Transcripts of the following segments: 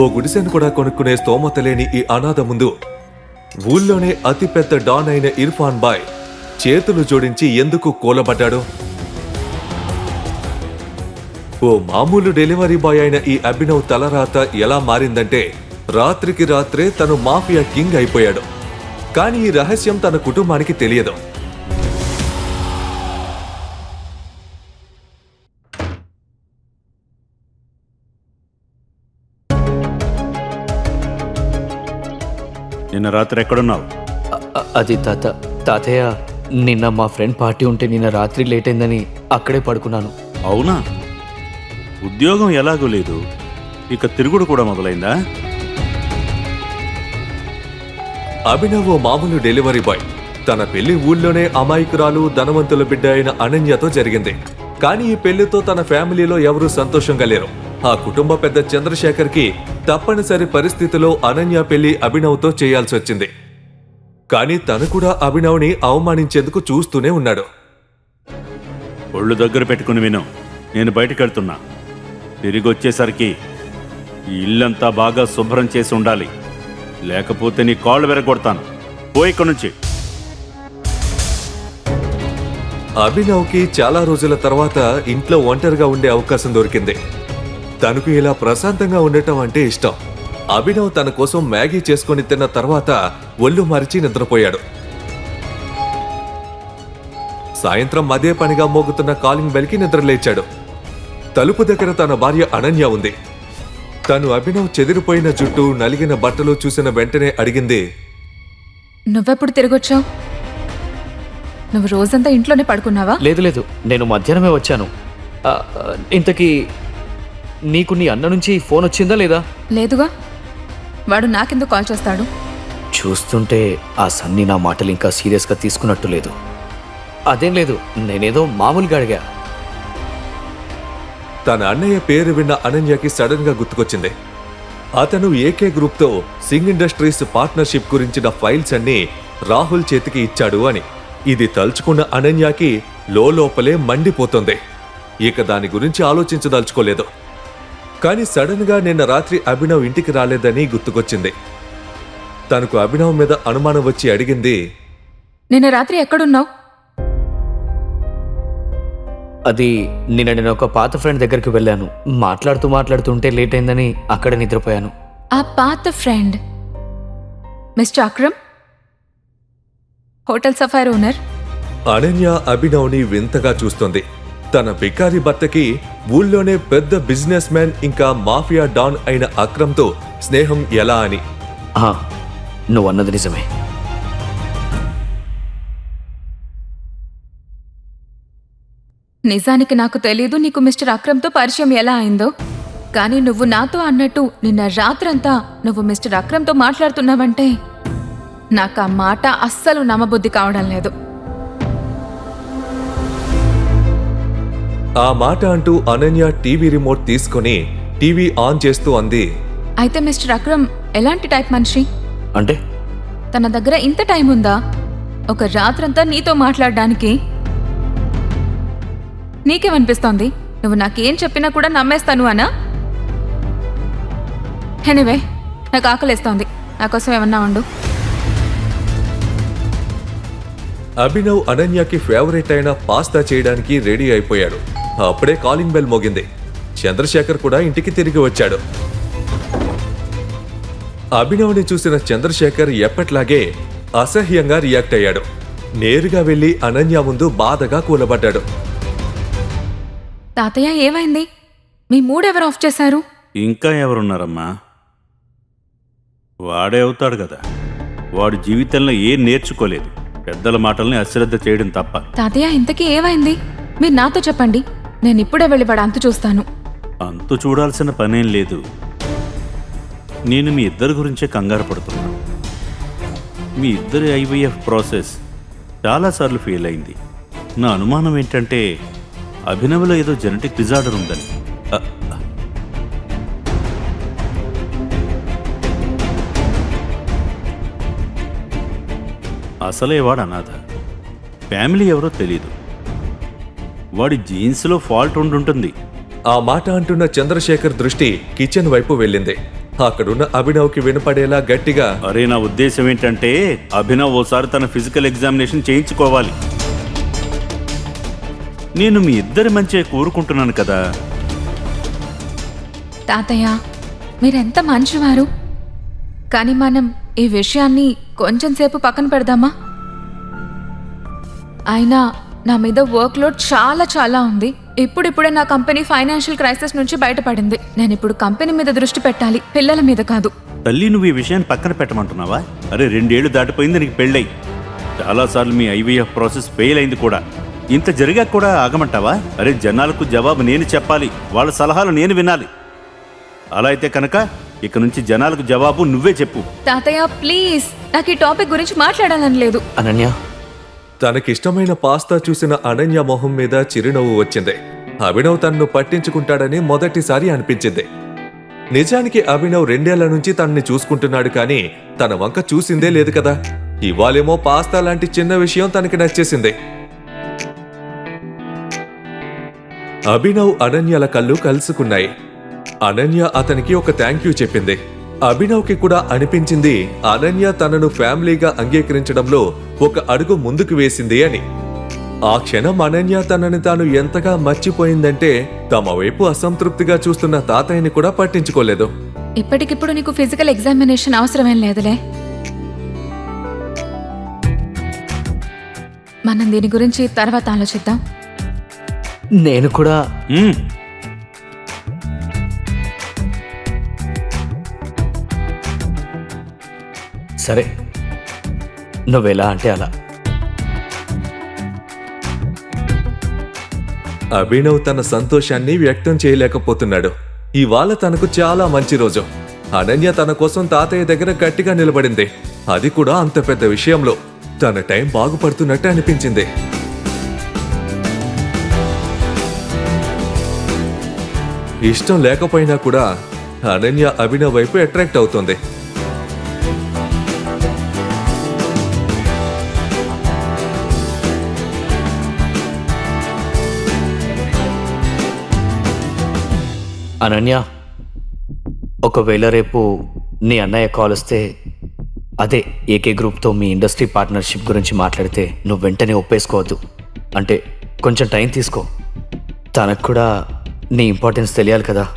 ఓ గుడిసెను కూడా కొనుక్కునే స్తోమత లేని ఈ అనాథ ముందు ఊళ్ళోనే అతిపెద్ద డాన్ అయిన ఇర్ఫాన్ బాయ్ చేతులు జోడించి ఎందుకు కూలబడ్డాడు? ఓ మామూలు డెలివరీ బాయ్ అయిన ఈ అభినవ్ తలరాత ఎలా మారిందంటే రాత్రికి రాత్రే తను మాఫియా కింగ్ అయిపోయాడు. కానీ ఈ రహస్యం తన కుటుంబానికి తెలియదు. నిన్న రాత్రి ఎక్కడున్నావు? అది తాత తాతయ్య నిన్న మా ఫ్రెండ్ పార్టీ ఉంటే నిన్న రాత్రి లేట్ అయిందని అక్కడే పడుకున్నాను. అవునా? ఉద్యోగం ఎలాగూ లేదు. ఇక తిరుగుడు కూడా మొదలైందా? అభినవ్ ఓ మామూలు డెలివరీ బాయ్. తన పెళ్ళి ఊళ్ళోనే అమాయకురాలు ధనవంతుల బిడ్డ అయిన అనన్యతో జరిగింది. కానీ ఈ పెళ్ళితో తన ఫ్యామిలీలో ఎవరూ సంతోషంగా లేరు. ఆ కుటుంబ పెద్ద చంద్రశేఖర్కి తప్పనిసరి పరిస్థితిలో అనన్య పెళ్ళి అభినవ్తో చేయాల్సి వచ్చింది. కానీ తను కూడా అభినవ్ని అవమానించేందుకు చూస్తూనే ఉన్నాడు. ఒళ్ళు దగ్గర పెట్టుకుని విను. నేను బయటికి వెళ్తున్నా. తిరిగి వచ్చేసరికి ఈ ఇల్లంతా బాగా శుభ్రం చేసి ఉండాలి. లేకపోతే నీ కాళ్ళు వెరగొడతాను. పో ఇక్కడి నుంచి. అభినవ్కి చాలా రోజుల తర్వాత ఇంట్లో ఒంటరిగా ఉండే అవకాశం దొరికింది. తనకు ఇలా ప్రశాంతంగా ఉండటం అంటే ఇష్టం. అభినవ్ తన కోసం మ్యాగీ చేసుకొని తిన్న తర్వాత ఒళ్ళు మరిచి నిద్రపోయాడు. సాయంత్రం అదే పనిగా మోగుతున్న కాలింగ్ బెల్కి నిద్రలేచాడు తలుపు దగ్గర తన భార్య అనన్య ఉంది. తను అభినవ్ చెదిరిపోయిన జుట్టు నలిగిన బట్టలు చూసిన వెంటనే అడిగింది నువ్వెప్పుడు తిరిగొచ్చావు? నువ్వు రోజంతా ఇంట్లోనే పడుకున్నావా? లేదు లేదు. నేను మధ్యాహ్నమే వచ్చాను. ఆ, ఇంతకీ నీకు నీ అన్న నుంచి ఫోన్ వచ్చిందా లేదా? లేదుగా. వాడు నాకెందుకు కాల్ చేస్తాడు? చూస్తుంటే ఆ సన్ని నా మాటలు ఇంకా సీరియస్గా తీసుకున్నట్టు లేదు. అదేం లేదు నేనేదో మామూలుగా అడిగా. తన అన్నయ్య పేరు విన్న అనన్యకి సడన్గా గుర్తుకొచ్చింది. అతను ఏకే గ్రూప్తో సింగ్ ఇండస్ట్రీస్ పార్ట్నర్షిప్ గురించిన ఫైల్స్ అన్ని రాహుల్ చేతికి ఇచ్చాడు అని. ఇది తలుచుకున్న అనన్యకి లోపలే మండిపోతుంది. ఇక దాని గురించి ఆలోచించదలుచుకోలేదు. కానీ సడన్గా నిన్న రాత్రి అభినవ్ ఇంటికి రాలేదని గుర్తుకొచ్చింది. తనకు అభినవ్ మీద అనుమానం వచ్చి అడిగింది నిన్న రాత్రి ఎక్కడున్నావు? అది నిన్న నేను ఒక పాత ఫ్రెండ్ దగ్గరికి వెళ్ళాను. మాట్లాడుతూ మాట్లాడుతుంటే లేట్ అయిందని అక్కడే నిద్రపోయాను. ఆ పాత friend? Mister Akram? Hotel sapphire owner? Ananya అభినవ్ని వింతగా చూస్తుంది. తన బికారి భర్తకి ఊళ్ళోనే పెద్ద బిజినెస్ మ్యాన్ ఇంకా మాఫియా డాన్ అయిన అక్రమ్తో స్నేహం ఎలా అని? నువ్వు అన్నది నిజమే. నిజానికి నాకు తెలీదు నీకు మిస్టర్ అక్రమ్తో పరిచయం ఎలా అయిందో. కానీ నువ్వు నాతో అన్నట్టు నిన్న రాత్రంతా నువ్వు మిస్టర్ అక్రమ్తో మాట్లాడుతున్నావంటే నాకు ఆ మాట అస్సలు నమ్మబుద్ధి కావడం లేదు. ఆ మాట అంటూ అనన్య టీవీ రిమోట్ తీసుకొని టీవీ ఆన్ చేస్తూ అంది. అయితే మిస్టర్ అక్రమ్ ఎలాంటి టైప్ మనిషి? అంటే? తన దగ్గర ఇంత టైం ఉందా? ఒక రాత్రంతా నీతో మాట్లాడడానికి? నీకేమనిపిస్తోంది? నువ్వు నాకేం చెప్పినా కూడా నమ్మేస్తాను అనా? ఎనివే నాకు ఆకలేస్తోంది. నా కోసం ఏమన్నా ఉండు. అభినవ్ అనన్యకి ఫేవరెట్ అయిన పాస్తా చేయడానికి రెడీ అయిపోయాడు. అప్పుడే కాలింగ్ బెల్ మోగింది. చంద్రశేఖర్ కూడా ఇంటికి తిరిగి వచ్చాడు. అభినవ్ని చూసిన చంద్రశేఖర్ ఎప్పట్లాగే అసహ్యంగా రియాక్ట్ అయ్యాడు. నేరుగా వెళ్ళి అనన్య ముందు బాధగా కూలబడ్డాడు. తాతయ్య ఏమైంది? మీ మూడెవరు ఆఫ్ చేశారు? ఇంకా ఎవరున్నారమ్మా? వాడే అవుతాడు కదా. వాడు జీవితంలో ఏం నేర్చుకోలేదు. పెద్దల మాటల్ని అశ్రద్ధ చేయడం తప్ప. తాతయ్య ఇంతకీ ఏమైంది? మీరు నాతో చెప్పండి. నేను ఇప్పుడే వెళ్ళి వాడు అంతు చూస్తాను. అంతు చూడాల్సిన పనేం లేదు. నేను మీ ఇద్దరి గురించే కంగారు పడుతున్నాను మీ ఇద్దరి ఐవీఎఫ్ ప్రాసెస్ చాలాసార్లు ఫెయిల్ అయింది. నా అనుమానం ఏంటంటే అభినవ్లో ఏదో జెనెటిక్ డిజార్డర్ ఉందని. అ, అ. అసలే వాడు అనాథ. ఫ్యామిలీ ఎవరో తెలీదు. వాడి జీన్స్లో ఫాల్ట్ ఉండుంటుంది. ఆ మాట అంటున్న చంద్రశేఖర్ దృష్టి కిచెన్ వైపు వెళ్ళింది. అక్కడున్న అభినవ్కి వినపడేలా గట్టిగా అరే నా ఉద్దేశం ఏంటంటే అభినవ్ ఓసారి తన ఫిజికల్ ఎగ్జామినేషన్ చేయించుకోవాలి. నేను మీ ఇద్దరి మంచి కోరుకుంటున్నాను కదా. తాతయ్య మీరెంత మంచివారు? కానీ మనం ఈ విషయాన్ని కొంచెం సేపు పక్కన పెడదామా? అయినా నా మీద వర్క్ లోడ్ చాలా చాలా ఉంది. ఇప్పుడిప్పుడే నా కంపెనీ ఫైనాన్షియల్ క్రైసిస్ నుంచి బయటపడింది. నేను ఇప్పుడు కంపెనీ మీద దృష్టి పెట్టాలి. పిల్లల మీద కాదు. తల్లి నువ్వు ఈ విషయాన్ని పక్కన పెట్టమంటున్నావా? అరే రెండేళ్ళు దాటిపోయింది నీకు పెళ్ళై. చాలాసార్లు మీ ఐవీఎఫ్ ప్రాసెస్ ఫెయిల్ అయింది కూడా. ఇంత జరిగాక కూడా ఆగమంటావా? అరే జనాలకు జవాబు నేను చెప్పాలి. వాళ్ళ సలహాలు నేను వినాలి. అలా అయితే కనుక ఇక నుంచి జనాలకు జవాబు నువ్వే చెప్పు. తాతయ్య ప్లీజ్ నాకు ఈ టాపిక్ గురించి మాట్లాడాలని లేదు. అనన్య తనకిష్టమైన పాస్తా చూసిన అనన్య మొహం మీద చిరునవ్వు వచ్చింది. అభినవ్ తన్ను పట్టించుకుంటాడని మొదటిసారి అనిపించింది. నిజానికి అభినవ్ రెండేళ్ళ నుంచి తనని చూసుకుంటున్నాడు కానీ తన వంక చూసిందే లేదు కదా. ఇవాళేమో పాస్తా లాంటి చిన్న విషయం తనకి నచ్చేసింది. అభినవ్ అనన్యల కళ్ళు కలుసుకున్నాయి. అనన్య అతనికి ఒక థ్యాంక్ యూ చెప్పింది. అభినవ్కి కూడా అనిపించింది అనన్య తనను ఫ్యామిలీగా అంగీకరించడంలో ఒక అడుగు ముందుకు వేసింది అని. ఆ క్షణం అనన్య తనని తాను ఎంతగా మర్చిపోయిందంటే తమ వైపు అసంతృప్తిగా చూస్తున్న తాతయ్యని కూడా పట్టించుకోలేదు. ఇప్పటికిప్పుడు నీకు ఫిజికల్ ఎగ్జామినేషన్ అవసరమేం లేదులే. మనం దీని గురించి తర్వాత ఆలోచిద్దాం. నేను కూడా సరే నువ్వెలా అంటే అలా. అభినవ్ తన సంతోషాన్ని వ్యక్తం చేయలేకపోతున్నాడు. ఇవాళ తనకు చాలా మంచి రోజు. అనన్య తన కోసం తాతయ్య దగ్గర గట్టిగా నిలబడింది. అది కూడా అంత పెద్ద విషయంలో. తన టైం బాగుపడుతున్నట్టు అనిపించింది. ఇష్టం లేకపోయినా కూడా అనన్య అభినవ్ వైపు అట్రాక్ట్ అవుతుంది. అనన్య ఒకవేళ రేపు నీ అన్నయ్య కాల్ వస్తే అదే ఏకే గ్రూప్తో మీ ఇండస్ట్రీ పార్ట్నర్షిప్ గురించి మాట్లాడితే నువ్వు వెంటనే ఒప్పేసుకోవద్దు. అంటే కొంచెం టైం తీసుకో. తనకు కూడా నీ ఇంపార్టెన్స్ తెలియాలి కదా.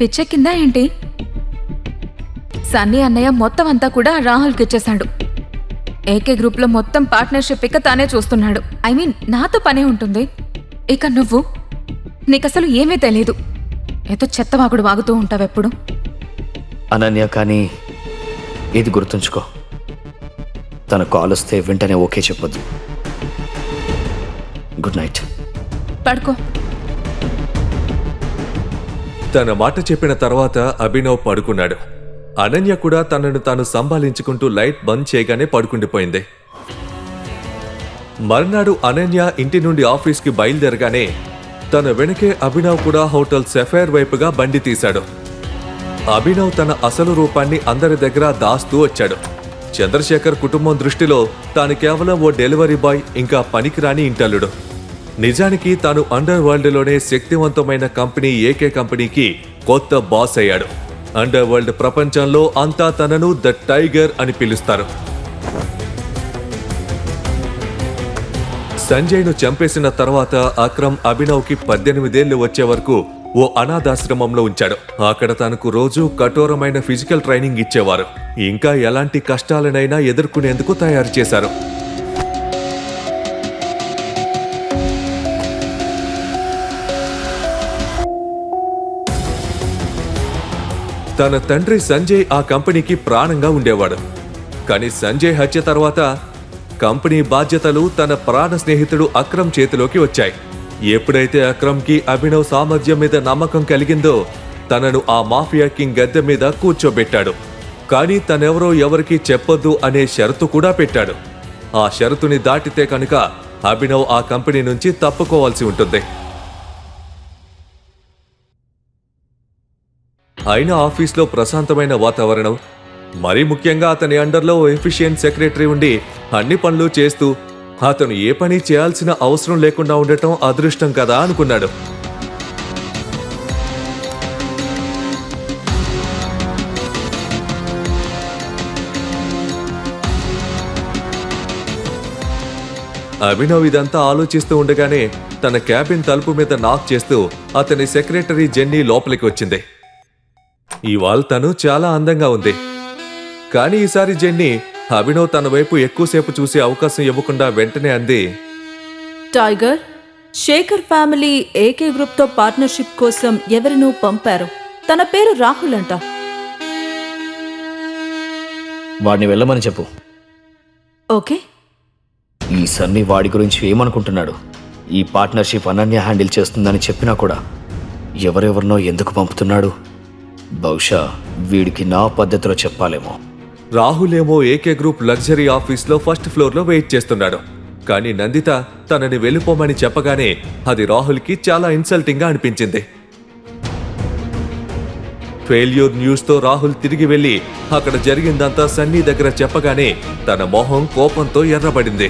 పిచ్చెక్కిందా ఏంటి? సన్నీ అన్నయ్య మొత్తం అంతా కూడా రాహుల్కి ఇచ్చేశాడు. ఏకే గ్రూప్లో మొత్తం పార్ట్నర్షిప్ ఇక తానే చూస్తున్నాడు. ఐ మీన్ నాతో పనే ఉంటుంది. ఇక నువ్వు? నీకసలు ఏమీ తెలియదు ఏదో చెత్తవాగుడు వాగుతూ ఉంటావెప్పుడు అనన్య కానీ ఇది గుర్తుంచుకో. తన కాల్ వస్తే వెంటనే ఓకే చెప్పొద్దు. Good night. పడుకో. తన మాట చెప్పిన తర్వాత అభినవ్ పడుకున్నాడు. అనన్య కూడా తనను తాను సంభాళించుకుంటూ లైట్ బంద్ చేయగానే పడుకుండిపోయింది. మర్నాడు అనన్య ఇంటి నుండి ఆఫీస్కి బయలుదేరగానే తన వెనకే అభినవ్ కూడా హోటల్ సెఫైర్ వైపుగా బండి తీశాడు. అభినవ్ తన అసలు రూపాన్ని అందరి దగ్గర దాస్తూ వచ్చాడు. చంద్రశేఖర్ కుటుంబం దృష్టిలో తాను కేవలం ఓ డెలివరీ బాయ్ ఇంకా పనికిరాని ఇంటల్లుడు. నిజానికి తాను అండర్ వరల్డ్లోనే శక్తివంతమైన కంపెనీ ఏకే కంపెనీకి కొత్త బాస్ అయ్యాడు. అండర్ వరల్డ్ ప్రపంచంలో అంతా తనను ద టైగర్ అని పిలుస్తారు. సంజయ్ను చంపేసిన తర్వాత అక్రమ్ అభినవ్కి పద్దెనిమిదేళ్ళు వచ్చే వరకు ఓ అనాథాశ్రమంలో ఉంచాడు. అక్కడ తనకు రోజు కఠోరమైన ఫిజికల్ ట్రైనింగ్ ఇచ్చేవారు. ఇంకా ఎలాంటి కష్టాలనైనా ఎదుర్కొనేందుకు తయారు చేశారు. తన తండ్రి సంజయ్ ఆ కంపెనీకి ప్రాణంగా ఉండేవాడు. కానీ సంజయ్ హత్య తర్వాత కంపెనీ బాధ్యతలు తన ప్రాణ స్నేహితుడు అక్రమ్ చేతిలోకి వచ్చాయి. ఎప్పుడైతే అక్రమ్కి అభినవ్ సామర్థ్యం మీద నమ్మకం కలిగిందో తనను ఆ మాఫియా కింగ్ గద్దె మీద కూర్చోబెట్టాడు. కానీ తనెవరో ఎవరికీ చెప్పొద్దు అనే షరతు కూడా పెట్టాడు. ఆ షరతుని దాటితే కనుక అభినవ్ ఆ కంపెనీ నుంచి తప్పుకోవాల్సి ఉంటుంది. అయినా ఆఫీస్లో ప్రశాంతమైన వాతావరణం మరీ ముఖ్యంగా అతని అండర్లో ఎఫిషియెంట్ సెక్రటరీ ఉండి అన్ని పనులు చేస్తూ అతను ఏ పని చేయాల్సిన అవసరం లేకుండా ఉండటం అదృష్టం కదా అనుకున్నాడు. అభినవ్ ఇదంతా ఆలోచిస్తూ ఉండగానే తన క్యాబిన్ తలుపు మీద నాక్ చేస్తూ అతని సెక్రటరీ జెన్నీ లోపలికి వచ్చింది. ఇవాళ తను చాలా అందంగా ఉంది. కానీ ఈసారి జెన్నీ అభినవ్ తన వైపు ఎక్కువసేపు చూసే అవకాశం ఇవ్వకుండా వెంటనే అంది tiger Shekhar family A K గ్రూప్తో partnership కోసం ఎవరినో పంపారు. తన పేరు రాహుల్ అంట. వాడిని వెళ్ళమని చెప్పు. ఓకే. ఈ సన్నీ వాడి గురించి ఏమనుకుంటున్నాడు? ఈ పార్ట్నర్షిప్ అనన్య హ్యాండిల్ చేస్తుందని చెప్పినా కూడా ఎవరెవరినో ఎందుకు పంపుతున్నాడు? బహుశా వీడికి నా పద్ధతిలో చెప్పాలేమో. రాహుల్ ఏమో ఏకే గ్రూప్ లగ్జరీ ఆఫీస్లో ఫస్ట్ ఫ్లోర్లో వెయిట్ చేస్తున్నాడు. కానీ నందిత తనని వెళ్ళిపోమని చెప్పగానే అది రాహుల్కి చాలా ఇన్సల్టింగ్గా అనిపించింది. ఫెయిల్యూర్ న్యూస్తో రాహుల్ తిరిగి వెళ్ళి అక్కడ జరిగిందంతా సన్నీ దగ్గర చెప్పగానే తన మొహం కోపంతో ఎర్రబడింది.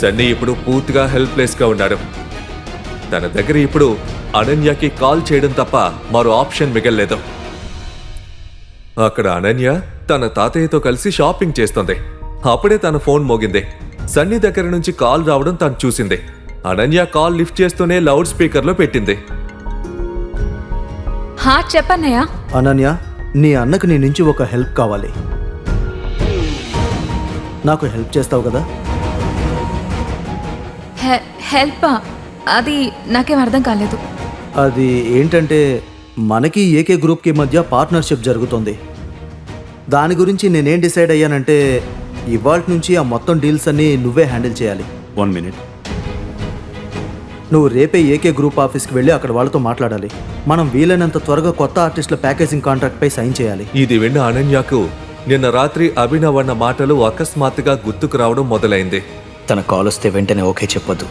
సన్నీ ఇప్పుడు పూర్తిగా హెల్ప్లెస్గా ఉన్నాడు. తన దగ్గర ఇప్పుడు అనన్యకి కాల్ చేయడం తప్ప మరో ఆప్షన్ మిగల్లేదు. అక్కడ అనన్య? తన తాతయ్యతో కలిసి షాపింగ్ చేస్తుంది. అప్పుడే తన ఫోన్ మోగింది. సన్నీ దగ్గర నుంచి కాల్ రావడం తను చూసింది. అనన్య కాల్ లిఫ్ట్ చేస్తూనే లౌడ్ స్పీకర్లో పెట్టింది. హా చెప్పన్నయ్య. అనన్య నీ అన్నకు నీ నుంచి ఒక హెల్ప్ కావాలి. నాకు హెల్ప్ చేస్తావు కదా? He- help? అది నాకేం అర్థం కాలేదు. అది ఏంటంటే మనకి ఏకే గ్రూప్కి మధ్య పార్ట్నర్షిప్ జరుగుతుంది. దాని గురించి నేనేం డిసైడ్ అయ్యానంటే ఇవాళ నుంచి ఆ మొత్తం డీల్స్ అన్నీ నువ్వే హ్యాండిల్ చేయాలి. వన్ మినిట్ నువ్వు రేపే ఏకే గ్రూప్ ఆఫీస్కి వెళ్ళి అక్కడ వాళ్ళతో మాట్లాడాలి. మనం వీలైనంత త్వరగా కొత్త ఆర్టిస్టుల ప్యాకేజింగ్ కాంట్రాక్ట్పై సైన్ చేయాలి. ఇది విన్న అనన్యకు నిన్న రాత్రి అభినవ్ అన్న మాటలు అకస్మాత్తుగా గుర్తుకు రావడం మొదలైంది. తన కాల్ వస్తే వెంటనే ఓకే చెప్పొద్దు.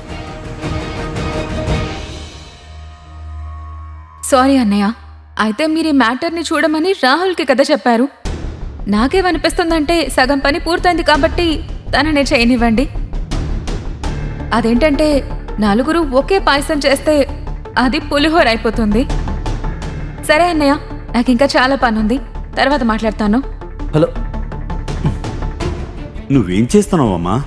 సారీ అన్నయ్య అయితే మీరు ఈ మ్యాటర్ని చూడమని రాహుల్కి కదా చెప్పారు. నాకేమనిపిస్తుందంటే సగం పని పూర్తయింది కాబట్టి తననే చేయనివ్వండి. అదేంటంటే నలుగురు ఒకే పాయసం చేస్తే అది పులిహోర అయిపోతుంది. సరే అన్నయ్య నాకు ఇంకా చాలా పని ఉంది తర్వాత మాట్లాడతాను. హలో. నువ్వేం చేస్తున్నావమ్మా?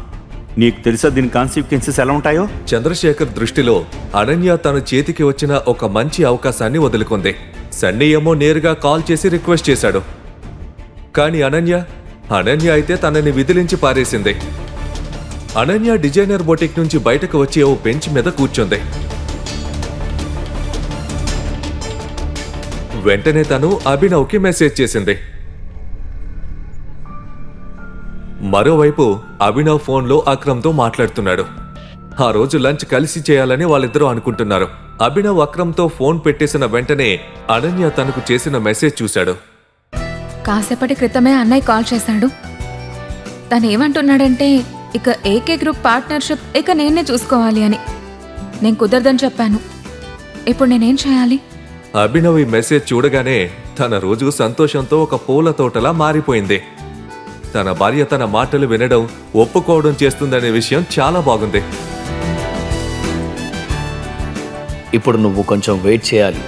నీకు తెలుసా దీని కాన్సిక్వెన్సెస్ ఎలా ఉంటాయో? చంద్రశేఖర్ దృష్టిలో అనన్య తన చేతికి వచ్చిన ఒక మంచి అవకాశాన్ని వదులుకుంది. సన్నీ ఏమో నేరుగా కాల్ చేసి రిక్వెస్ట్ చేశాడు. కానీ అనన్య అనన్య అయితే తనని విదిలించి పారేసింది. అనన్య డిజైనర్ బొటిక్ నుంచి బయటకు వచ్చి ఓ బెంచ్ మీద కూర్చుంది. వెంటనే తను అభినవ్కి మెసేజ్ చేసింది. మరోవైపు అభినవ్ ఫోన్లో అక్రమ్తో మాట్లాడుతున్నాడు. ఆ రోజు లంచ్ కలిసి చేయాలని వాళ్ళిద్దరూ అనుకుంటున్నారు. అభినవ్ అక్రమ్తో ఫోన్ పెట్టేసిన వెంటనే అనన్య తనకు చేసిన మెసేజ్ చూశాడు. కాసేపటి క్రితమే అన్నయ్య కాల్ చేశాడు. తను ఏమంటున్నాడంటే ఇక ఏకే గ్రూప్ పార్ట్నర్షిప్ ఇక నేనే చూసుకోవాలి అని. నేను కుదరదని చెప్పాను. ఇప్పుడు నేనేం చేయాలి? అభినవ్ ఈ మెసేజ్ చూడగానే తన రోజు సంతోషంతో ఒక పూల తోటలా మారిపోయింది. తన భార్య తన మాటలు వినడం ఒప్పుకోవడం చేస్తుందనే విషయం చాలా బాగుంది. ఇప్పుడు నువ్వు కొంచెం వెయిట్ చేయాలి.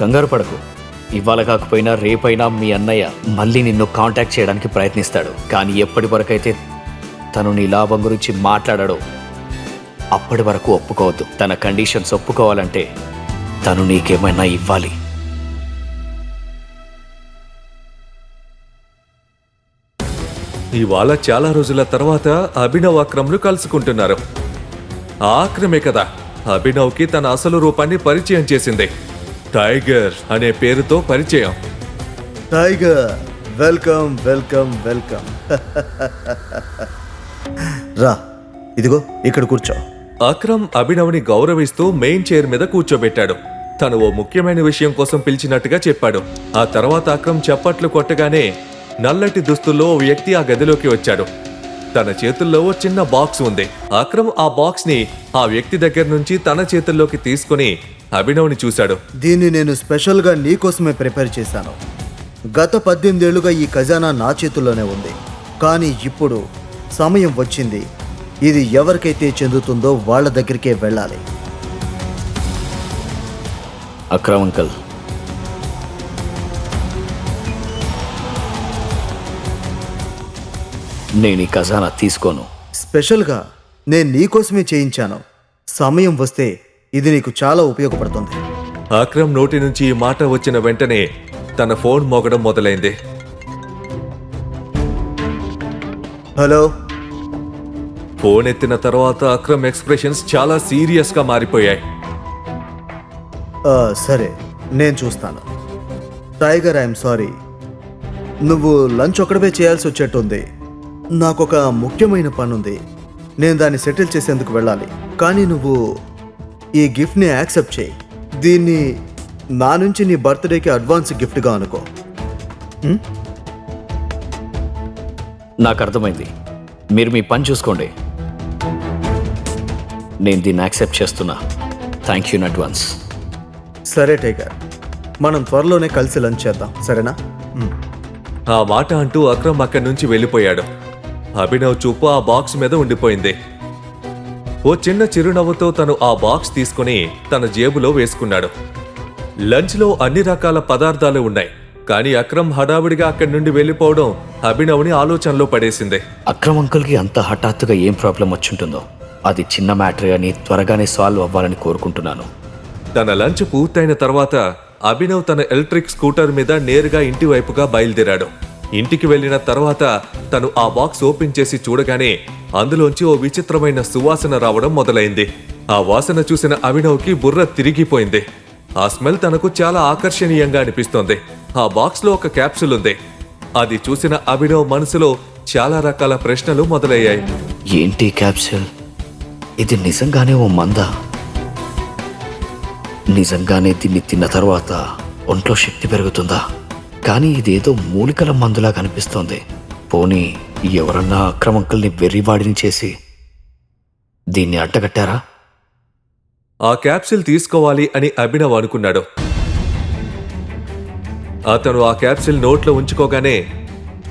కంగారు పడకు. ఇవాళ కాకపోయినా రేపైనా మీ అన్నయ్య మళ్ళీ నిన్ను కాంటాక్ట్ చేయడానికి ప్రయత్నిస్తాడు. కానీ ఎప్పటి వరకైతే తను నీ లాభం గురించి మాట్లాడడో అప్పటి వరకు ఒప్పుకోవద్దు. తన కండిషన్స్ ఒప్పుకోవాలంటే తను నీకేమైనా ఇవ్వాలి. ఇవాళ చాలా రోజుల తర్వాత అభినవ్ అక్రమ్లు కలుసుకుంటున్నారు. ఆ అక్రమే కదా. అభినవ్కి తన అసలు రూపాన్ని పరిచయం చేసింది. టైగర్ అనే పేరుతో పరిచయం. Tiger welcome welcome welcome. రా ఇదిగో ఇక్కడ కూర్చో. అక్రమ్ అభినవ్ని గౌరవిస్తూ మెయిన్ చైర్ మీద కూర్చోబెట్టాడు. తను ఓ ముఖ్యమైన విషయం కోసం పిలిచినట్టుగా చెప్పాడు. ఆ తర్వాత అక్రమ్ చప్పట్లు కొట్టగానే నల్లటి దుస్తుల్లో ఓ వ్యక్తి ఆ గదిలోకి వచ్చాడు. తన చేతుల్లో ఓ చిన్న బాక్స్ ఉంది. అక్రమ్ ఆ బాక్స్ని ఆ వ్యక్తి దగ్గర నుంచి తన చేతుల్లోకి తీసుకుని అభినవ్ని చూశాడు. దీన్ని నేను స్పెషల్గా నీకోసమే ప్రిపేర్ చేశాను. గత పద్దెనిమిదేళ్ళుగా ఈ ఖజానా నా చేతుల్లోనే ఉంది. కానీ ఇప్పుడు సమయం వచ్చింది. ఇది ఎవరికైతే చెందుతుందో వాళ్ళ దగ్గరికే వెళ్ళాలి. అక్రమ్ అంకల్ నేను ఈ ఖజానా తీసుకోను. స్పెషల్గా నేను నీకోసమే చేయించాను. సమయం వస్తే ఇది నీకు చాలా ఉపయోగపడుతుంది. అక్రమ్ నోటి నుంచి ఈ మాట వచ్చిన వెంటనే తన ఫోన్ మోగడం మొదలైంది. హలో. ఫోన్ ఎత్తిన తర్వాత అక్రమ్ ఎక్స్ప్రెషన్స్ చాలా సీరియస్గా మారిపోయాయి. ఆ, సరే నేను చూస్తాను. Tiger I'm sorry. నువ్వు లంచ్ ఒక్కడవే చేయాల్సి వచ్చేట్టుంది. నాకు ఒక ముఖ్యమైన పని ఉంది నేను దాన్ని సెటిల్ చేసేందుకు వెళ్ళాలి. కానీ నువ్వు ఈ గిఫ్ట్ని యాక్సెప్ట్ చేయి. దీన్ని నా నుంచి నీ బర్త్డేకి అడ్వాన్స్ గిఫ్ట్గా అనుకో. నాకు అర్థమైంది. మీరు మీ పని చూసుకోండి. నేను దీన్ని యాక్సెప్ట్ చేస్తున్నా. Thank you in advance. సరే టైగర్ మనం త్వరలోనే కలిసి లంచ్ చేద్దాం. సరేనా. ఆ మాట అంటూ అక్రమ్ అక్కడి నుంచి వెళ్ళిపోయాడు. అభినవ్ చూపు ఆ బాక్స్ మీద ఉండిపోయింది. ఓ చిన్న చిరునవ్వుతో తను ఆ బాక్స్ తీసుకుని తన జేబులో వేసుకున్నాడు. లంచ్లో అన్ని రకాల పదార్థాలు ఉన్నాయి. కానీ అక్రమ్ హడావిడిగా అక్కడి నుండి వెళ్ళిపోవడం అభినవ్ని ఆలోచనలో పడేసింది. అక్రమ్ అంకుల్కి అంత హఠాత్తుగా ఏం ప్రాబ్లం వచ్చుంటుందో అది చిన్న మ్యాటర్ అని త్వరగానే సాల్వ్ అవ్వాలని కోరుకుంటున్నాను. తన లంచ్ పూర్తయిన తర్వాత అభినవ్ తన ఎలక్ట్రిక్ స్కూటర్ మీద నేరుగా ఇంటి వైపుగా బయలుదేరాడు. ఇంటికి వెళ్ళిన తర్వాత తను ఆ బాక్స్ ఓపెన్ చేసి చూడగానే అందులోంచి ఓ విచిత్రమైన సువాసన రావడం మొదలైంది. ఆ వాసన చూసిన అభినవ్కి బుర్ర తిరిగిపోయింది. ఆ స్మెల్ తనకు చాలా ఆకర్షణీయంగా అనిపిస్తోంది. ఆ బాక్స్లో ఒక క్యాప్సూల్ ఉంది. అది చూసిన అభినవ్ మనసులో చాలా రకాల ప్రశ్నలు మొదలయ్యాయి. ఏంటి క్యాప్సూల్? ఇది నిజంగానే ఓ మందా? నిజంగానే దీన్ని తిన్న తర్వాత ఒంట్లో శక్తి పెరుగుతుందా? కానీ ఇదేదో మూలికల మందులా కనిపిస్తోంది. పోనీ ఎవరన్నా అక్రమంకుల్ని వెర్రివాడిని చేసి దీన్ని అడ్డగట్టారా? ఆ క్యాప్సిల్ తీసుకోవాలి అని అభినవ్ అనుకున్నాడు. అతను ఆ క్యాప్సిల్ నోట్లో ఉంచుకోగానే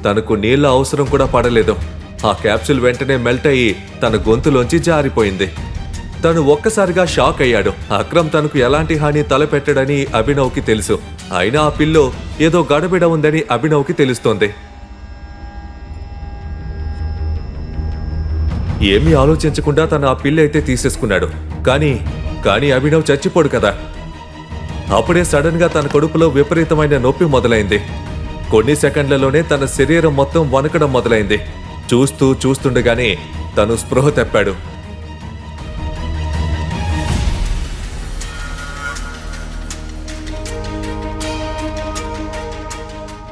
తనకు నీళ్ళ అవసరం కూడా పడలేదు. ఆ క్యాప్సిల్ వెంటనే మెల్ట్ అయ్యి తన గొంతులోంచి జారిపోయింది. తను ఒక్కసారిగా షాక్ అయ్యాడు. అక్రమ్ తనకు ఎలాంటి హాని తలపెట్టడని అభినవ్కి తెలుసు. అయినా ఆ పిల్లో ఏదో గడబిడ ఉందని అభినవ్కి తెలుస్తోంది. ఏమీ ఆలోచించకుండా తను ఆ పిల్ల అయితే తీసేసుకున్నాడు. కానీ కానీ అభినవ్ చచ్చిపోడు కదా. అప్పుడే సడన్గా తన కడుపులో విపరీతమైన నొప్పి మొదలైంది. కొన్ని సెకండ్లలోనే తన శరీరం మొత్తం వణకడం మొదలైంది. చూస్తూ చూస్తుండగానే తను స్పృహ తెప్పాడు.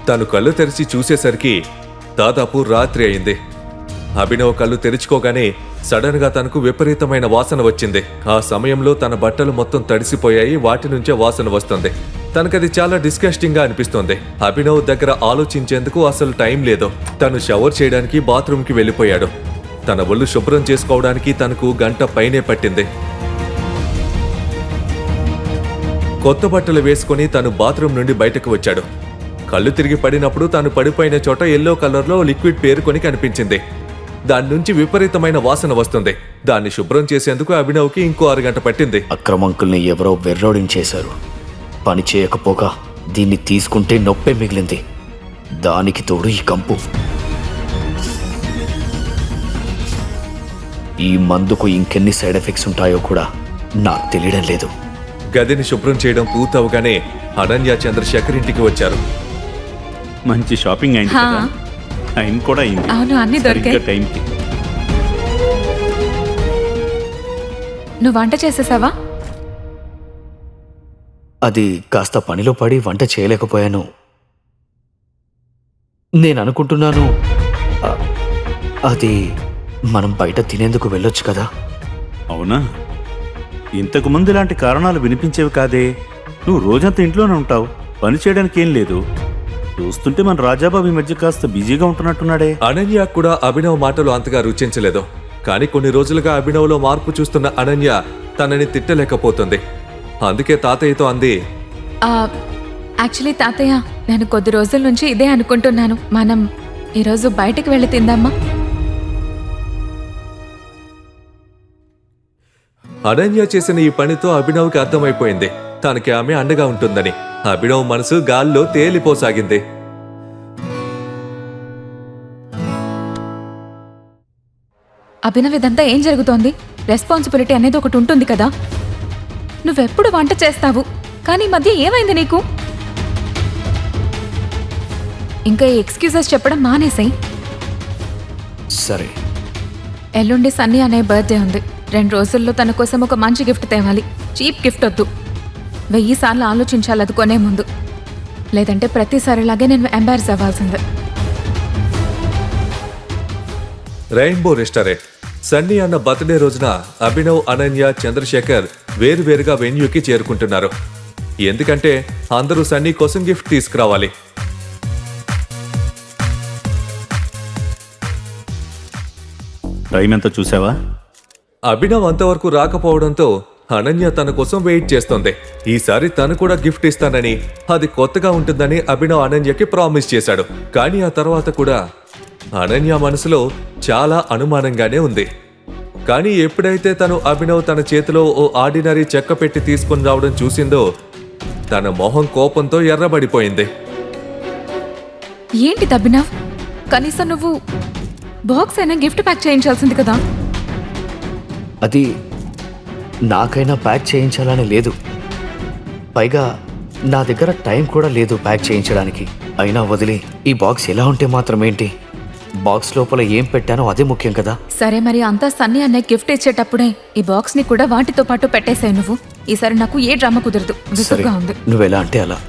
తను కళ్ళు తెరిచి చూసేసరికి దాదాపు రాత్రి అయింది. అభినవ్ కళ్ళు తెరుచుకోగానే సడన్గా తనకు విపరీతమైన వాసన వచ్చింది. ఆ సమయంలో తన బట్టలు మొత్తం తడిసిపోయాయి వాటి నుంచే వాసన వస్తుంది. తనకది చాలా డిస్కస్టింగ్గా అభినవ్ దగ్గర ఆలోచించేందుకు అసలు టైం లేదు. తను షవర్ చేయడానికి బాత్రూమ్కి వెళ్ళిపోయాడు. తన ఒళ్ళు శుభ్రం చేసుకోవడానికి తనకు గంట పైనే పట్టింది. కొత్త బట్టలు వేసుకుని తను బాత్రూమ్ నుండి బయటకు వచ్చాడు. కళ్ళు తిరిగి పడినప్పుడు తాను పడిపోయిన చోట ఎల్లో కలర్లో లిక్విడ్ పేరుకొని కనిపించింది. దాని నుంచి విపరీతమైన వాసన వస్తుంది. దాన్ని శుభ్రం చేసేందుకు అభినవ్కి ఇంకో అరగంట పట్టింది. అక్రమంకుల్ని ఎవరో వెర్రోడించేశారు పని చేయకపోగా దీన్ని తీసుకుంటే నొప్పే మిగిలింది. దానికి తోడు ఈ కంపు. ఈ మందుకు ఇంకెన్ని సైడ్ ఎఫెక్ట్స్ ఉంటాయో కూడా నాకు తెలియడం లేదు. గదిని శుభ్రం చేయడం పూర్తవగానే అనన్య చంద్రశేఖర్ ఇంటికి వచ్చారు. మంచి షాపింగ్ అయింది హా. కదా? టైం కూడా అయింది. అవును, అన్నీ సరిగ్గా దొరికాయి. టైంకి. నువ్వు వంట చేసేసావా? అది కాస్త పనిలో పడి వంట చేయలేకపోయాను. నేను అనుకుంటున్నాను అ- అది మనం బయట తినేందుకు వెళ్ళొచ్చు కదా? అవునా? ఇంతకు ముందు ఇలాంటి కారణాలు వినిపించేవి కాదే. నువ్వు రోజంతా ఇంట్లోనే ఉంటావు. పని చేయడానికి ఏం లేదు. చూస్తుంటే మన రాజాబాబు ఈ మధ్య కాస్త బిజీగా ఉంటున్నట్టున్నాడే. అనన్య కూడా అభినవ్ మాటలు అంతగా రుచించలేదు. కానీ కొన్ని రోజులుగా అభినవ్లో మార్పు చూస్తున్న అనన్య తనని తిట్టలేకపోతుంది. అందుకే తాతయ్యతో అంది యాక్చువల్లీ తాతయ్య నేను కొద్ది రోజుల నుంచి ఇదే అనుకుంటున్నాను. మనం ఈరోజు బయటికి వెళ్ళి తిందామా? అనన్య చేసిన ఈ పనితో అభినవ్కి అర్థమైపోయింది. తనకి ఆమె అండగా ఉంటుందని. అభినవ్ మనసు గాల్లో తేలిపోసాగింది. అభినవ్ ఇదంతా ఏం జరుగుతోంది? రెస్పాన్సిబిలిటీ అనేది ఒకటి ఉంటుంది కదా? నువ్వెప్పుడు వంట చేస్తావు? కానీ ఈ మధ్య ఏమైంది నీకు? ఇంకా ఈ ఎక్స్క్యూజెస్ చెప్పడం మానేసాయి. సరే. ఎల్లుండి సన్నీ అనే బర్త్డే ఉంది. రెండు రోజుల్లో తన కోసం ఒక మంచి గిఫ్ట్ తేవాలి. చీప్ గిఫ్ట్ వద్దు. వెయ్యి సార్లు ఆలోచించాలి అది కొనే ముందు. లేదంటే ప్రతిసారిలాగే నేను ఎంబారస్ అవ్వాల్సిందే. రెయిన్బో రెస్టారెంట్ సన్నీ అన్న బర్త్డే రోజున అభినవ్ అనన్య చంద్రశేఖర్ వేరువేరుగా వెన్యూకి చేరుకుంటున్నారు. ఎందుకంటే అందరూ సన్నీ కోసం గిఫ్ట్ తీసుకురావాలి. టైం ఎంత చూసావా? అభినవ్ అంతవరకు రాకపోవడంతో అనన్య తన కోసం వెయిట్ చేస్తోంది. ఈసారి తను కూడా గిఫ్ట్ ఇస్తానని అది కొత్తగా ఉంటుందని అభినవ్ అనన్యకి ప్రామిస్ చేశాడు. కానీ ఆ తర్వాత కూడా అనన్య మనసులో చాలా అనుమానంగానే ఉంది. కానీ ఎప్పుడైతే తను అభినవ్ తన చేతిలో ఓ ఆర్డినరీ చెక్క పెట్టి తీసుకుని రావడం చూసిందో తన మొహం కోపంతో ఎర్రబడిపోయింది. ఏంటి అభినవ్? కనీసం నువ్వు బాక్స్ అయినా గిఫ్ట్ ప్యాక్ చేయించాల్సింది కదా? అది నాకైనా ప్యాక్ చేయించాలని లేదు. పైగా నా దగ్గర టైం కూడా లేదు ప్యాక్ చేయించడానికి. అయినా వదిలి ఈ బాక్స్ ఎలా ఉంటే మాత్రం ఏంటి? బాక్స్ లోపల ఏం పెట్టానో అదే ముఖ్యం కదా. సరే మరి అంతా సన్నీ అన్నయ్య గిఫ్ట్ ఇచ్చేటప్పుడే ఈ బాక్స్ని కూడా వాటితో పాటు పెట్టేశాయి నువ్వు. ఈసారి నాకు ఏ డ్రామా కుదరదు. విసుగ్గా ఉంది నువ్వెలా అంటే అలా.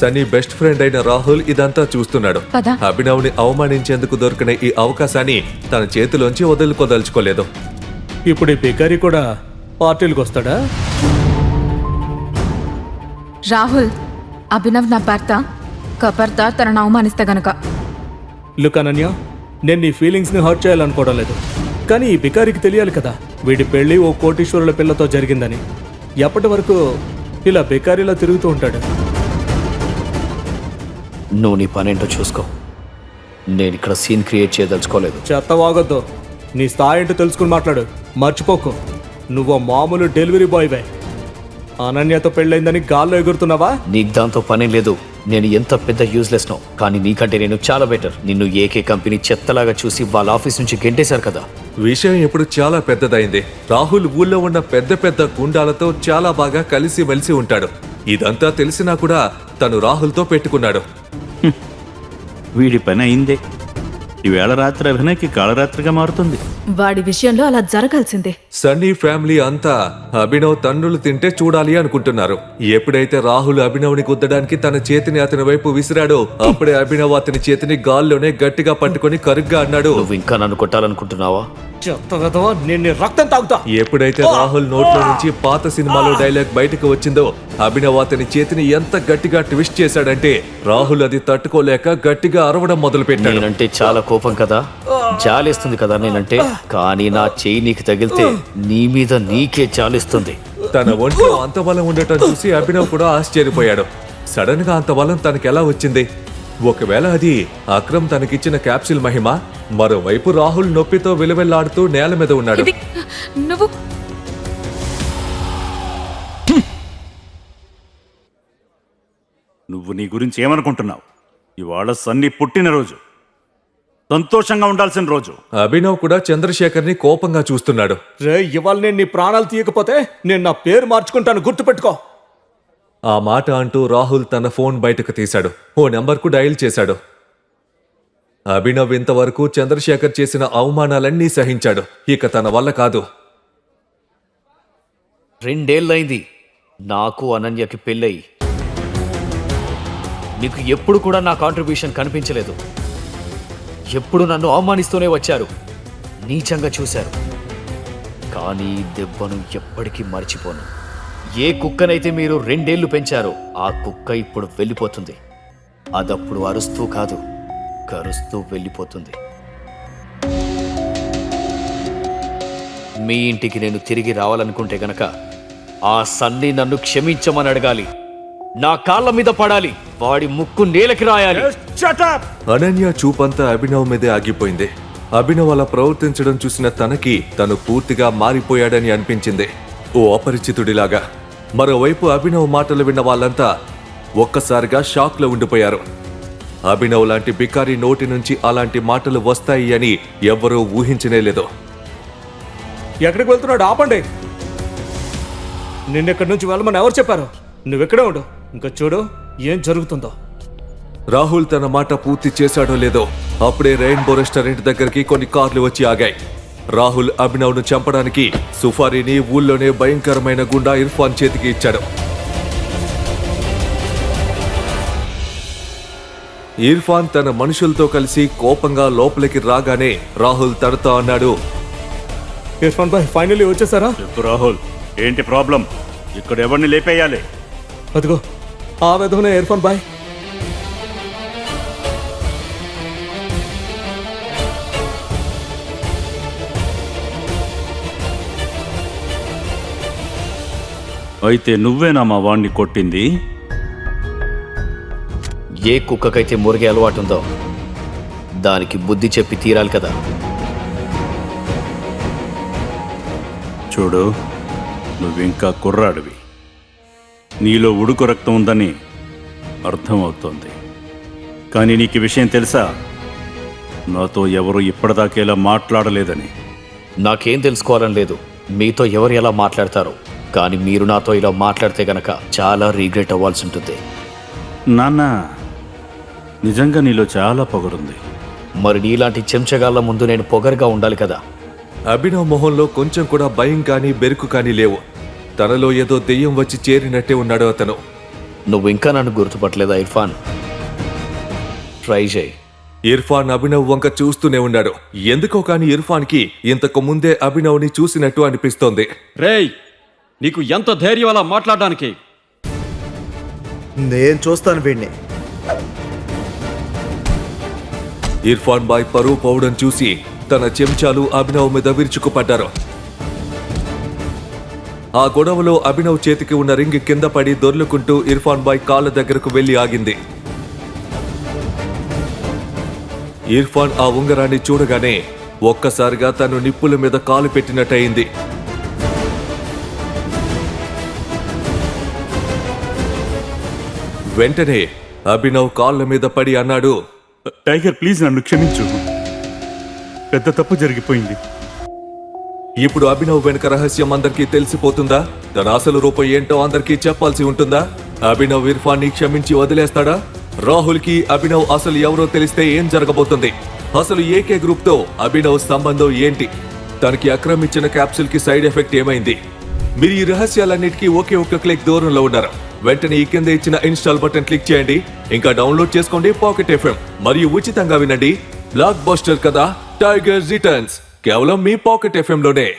సన్నీ బెస్ట్ ఫ్రెండ్ అయిన రాహుల్ ఇదంతా చూస్తున్నాడు. పద. అభినవ్ని అవమానించేందుకు దొరికిన ఈ అవకాశాన్ని తన చేతిలోంచి వదులుకోదలుచుకోలేదు. ఇప్పుడు ఈ బేకరీ కూడా పార్టీలకు వస్తాడా? రాహుల్ అభినవ్ నా భర్త. కబర్దార్ తనను అవమానిస్తే గనక. లుక్ అనన్య నేను నీ ఫీలింగ్స్ని హర్ట్ చేయాలనుకోవడం లేదు. కానీ ఈ బికారికి తెలియాలి కదా. వీడి పెళ్ళి ఓ కోటీశ్వరుల పిల్లతో జరిగిందని. ఎప్పటి వరకు ఇలా బేకారీలో తిరుగుతూ ఉంటాడు? నువ్వు నీ పనేంటో చూసుకో. నేను ఇక్కడ సీన్ క్రియేట్ చేయదలుచుకోలేదు. చెత్త వాగొద్దు. నీ స్థాయి ఏంటో తెలుసుకుని మాట్లాడు. మర్చిపోకు. నువ్వు మామూలు డెలివరీ బాయ్వే. అనన్యతో పెళ్ళైందని గాల్లో ఎగురుతున్నావా? నీకు దాంతో పని లేదు. నేను ఎంత పెద్ద యూజ్లెస్ నో కానీ నీకంటే నేను చాలా బెటర్ నిన్ను ఏకే కంపెనీ చెత్తలాగా చూసి వాళ్ళ ఆఫీస్ నుంచి గెంటేశారు కదా. విషయం ఇప్పుడు చాలా పెద్దదైంది. రాహుల్ ఊళ్ళో ఉన్న పెద్ద పెద్ద గుండాలతో చాలా బాగా కలిసి మెలిసి ఉంటాడు. ఇదంతా తెలిసినా కూడా తను రాహుల్తో పెట్టుకున్నాడు. వీడి పని అయిందే. ఈవేళ రాత్రి అభినయ్కి కాళరాత్రిగా మారుతుంది. వాడి విషయంలో అలా జరగాల్సిందే. సన్నీ ఫ్యామిలీ అంతా అభినవ్ తన్నులు తింటే చూడాలి అనుకుంటున్నారు. ఎప్పుడైతే రాహుల్ అభినవ్ని గుద్దడానికి తన చేతిని అతని వైపు విసిరాడో అప్పుడే అభినవ్ అతని చేతిని గాల్లోనే గట్టిగా పట్టుకొని కరుగ్గా అన్నాడు. నువ్వు ఇంకా నన్ను కొట్టాలనుకుంటున్నావా? చెత్త వెధవా, నేను నీ రక్తం తాగుతా. ఎప్పుడైతే రాహుల్ నోట్లో నుంచి పాత సినిమాలో డైలాగ్ బయటకు వచ్చిందో అభినవ్ అతని చేతిని ఎంత గట్టిగా ట్విస్ట్ చేశాడంటే రాహుల్ అది తట్టుకోలేక గట్టిగా అరవడం మొదలు పెట్టాడు నేనంటే చాలా కోపం కదా? జాలేస్తుంది కదా నేనంటే? కానీ నా చెయ్యి నీకు తగిలితే నీ మీద నీకే జాలిస్తుంది. తన ఒంట్లో అంత బలం ఉండటం చూసి అభినవ్ కూడా ఆశ్చర్యపోయాడు. సడన్గా అంత బలం తనకి ఎలా వచ్చింది? ఒకవేళ అది అక్రమ్ తనకిచ్చిన క్యాప్సిల్ మహిమ మరోవైపు రాహుల్ నొప్పితో విలువెల్లాడుతూ నేల మీద ఉన్నాడు. ఇది నువ్వు. నువ్వు నీ గురించి ఏమనుకుంటున్నావు? ఇవాళ సన్ని పుట్టినరోజు సంతోషంగా ఉండాల్సిన రోజు. అభినవ్ కూడా చంద్రశేఖర్ని కోపంగా చూస్తున్నాడు. రే ఇవాళ నేను నీ ప్రాణాలు తీయకపోతే నేను నా పేరు మార్చుకుంటాను. గుర్తుపెట్టుకో. ఆ మాట అంటూ రాహుల్ తన ఫోన్ బయటకు తీశాడు. ఓ నెంబర్కు డయల్ చేశాడు. అభినవ్ ఇంతవరకు చంద్రశేఖర్ చేసిన అవమానాలన్నీ సహించాడు. ఇక తన వల్ల కాదు. రెండేళ్ళైంది నాకు అనన్యకి పెళ్ళయి. నీకు ఎప్పుడు కూడా నా కాంట్రిబ్యూషన్ కనిపించలేదు. ఎప్పుడు నన్ను అవమానిస్తూనే వచ్చారు. నీచంగా చూశారు. కానీ దెబ్బను ఎప్పటికీ మర్చిపోను. ఏ కుక్కనైతే మీరు రెండేళ్ళు పెంచారో ఆ కుక్క ఇప్పుడు వెళ్ళిపోతుంది. అదప్పుడు అరుస్తూ కాదు కరుస్తూ వెళ్ళిపోతుంది. మీ ఇంటికి నేను తిరిగి రావాలనుకుంటే గనక ఆ సన్ని నన్ను క్షమించమని అడగాలి. నా కాళ్ళ మీద పడాలి వాడి ముక్కు నేలకి రాయాలి. అనన్య చూపంతా అభినవ్ మీదే ఆగిపోయింది. అభినవ్ అలా ప్రవర్తించడం చూసిన తనకి తను పూర్తిగా మారిపోయాడని అనిపించింది. ఓ అపరిచితుడిలాగా. మరోవైపు అభినవ్ మాటలు విన్న వాళ్ళంతా ఒక్కసారిగా షాక్లో ఉండిపోయారు. అభినవ్ లాంటి బికారి నోటి నుంచి అలాంటి మాటలు వస్తాయి అని ఎవ్వరూ ఊహించనే లేదు. ఎక్కడికి వెళ్తున్నాడు? ఆపండి. నిన్నెక్కడి నుంచి వెళ్ళమని ఎవరు చెప్పారు? నువ్వెక్కడే ఉండు. ఇంకా చూడు ఏం జరుగుతుందో. రాహుల్ తన మాట పూర్తి చేశాడో లేదో అప్పుడే రెయిన్బో రెస్టారెంట్ దగ్గరికి కొన్ని కార్లు వచ్చి ఆగాయి. రాహుల్ అభినవ్ను చంపడానికి సుఫారీని ఊళ్ళోనే భయంకరమైన గుండా ఇర్ఫాన్ చేతికి ఇచ్చాడు. ఇర్ఫాన్ తన మనుషులతో కలిసి కోపంగా లోపలికి రాగానే రాహుల్ తడతా అన్నాడు. ఇర్ఫాన్ భాయ్ ఫైనల్లీ వచ్చేసారా? చెప్పు రాహుల్ ఏంటి ప్రాబ్లం? ఇక్కడ ఎవరిని లేపేయాలి? అదిగో ఆ విధవనే ఇర్ఫాన్ భాయ్ అయితే నువ్వేనా మా వాణ్ణి కొట్టింది? ఏ కుక్కకైతే మురిగే అలవాటు ఉందో దానికి బుద్ధి చెప్పి తీరాలి కదా. చూడు నువ్వింకా కుర్రాడివి. నీలో ఉడుకు రక్తం ఉందని అర్థమవుతోంది. కానీ నీకు విషయం తెలుసా? నాతో ఎవరు ఇప్పటిదాకేలా మాట్లాడలేదని. నాకేం తెలుసుకోవాలని లేదు. మీతో ఎవరు ఎలా మాట్లాడతారో. కానీ మీరు నాతో ఇలా మాట్లాడితే గనక చాలా రీగ్రెట్ అవ్వాల్సి ఉంటుంది. నాన్న నిజంగా నీలో చాలా పొగరుంది. మరి నీలాంటి చెంచగాళ్ళ ముందు నేను పొగరుగా ఉండాలి కదా? అభినవ్ మొహంలో కొంచెం కూడా భయం కానీ బెరుకు కానీ లేవు. తనలో ఏదో దెయ్యం వచ్చి చేరినట్టే ఉన్నాడు అతను. నువ్వు ఇంకా నన్ను గుర్తుపట్టలేదా ఇర్ఫాన్? ట్రై చేయి. ఇర్ఫాన్ అభినవ్ వంక చూస్తూనే ఉన్నాడు. ఎందుకో కాని ఇర్ఫాన్కి ఇంతకు ముందే అభినవ్ని చూసినట్టు అనిపిస్తోంది. రేయ్ నీకు ఎంత ధైర్యం అలా మాట్లాడడానికి? నేను చూస్తాను వీడిని ఇర్ఫాన్ బాయ్ పరువు పోవడం చూసి తన చెంచాలు అభినవ్ మీద విరుచుకుపడ్డారు. ఆ గొడవలో అభినవ్ చేతికి ఉన్న రింగ్ కింద పడి దొర్లుకుంటూ ఇర్ఫాన్ బాయ్ కాళ్ళ దగ్గరకు వెళ్ళి ఆగింది. ఇర్ఫాన్ ఆ ఉంగరాన్ని చూడగానే ఒక్కసారిగా తను నిప్పుల మీద కాలు పెట్టినట్టయింది. వెంటనే అభినవ్ కాళ్ళ మీద పడి అన్నాడు. టైగర్ ప్లీజ్ నన్ను క్షమించు. పెద్ద తప్పు జరిగిపోయింది. ఇప్పుడు అభినవ్ వెనుక రహస్యం అందరికీ తెలిసిపోతుందా? తన అసలు రూపం ఏంటో అందరికీ చెప్పాల్సి ఉంటుందా? అభినవ్ ఇర్ఫాన్ని క్షమించి వదిలేస్తాడా? రాహుల్కి అభినవ్ అసలు ఎవరో తెలిస్తే ఏం జరగబోతుంది? అసలు ఏకే గ్రూప్తో అభినవ్ సంబంధం ఏంటి? తనకి అక్రమించిన క్యాప్సూల్కి సైడ్ ఎఫెక్ట్ ఏమైంది? మీరు ఈ రహస్యాలన్నిటికీ ఒకే ఒక్క క్లిక్ దూరంలో ఉన్నారు. వెంటనే ఈ కింద ఇచ్చిన ఇన్స్టాల్ బటన్ క్లిక్ చేయండి. ఇంకా డౌన్లోడ్ చేసుకోండి పాకెట్ ఎఫ్ఎం. మరియు ఉచితంగా వినండి. బ్లాక్ బస్టర్ కదా టైగర్ రిటర్న్స్. కేవలం మీ పాకెట్ ఎఫ్ఎంలోనే.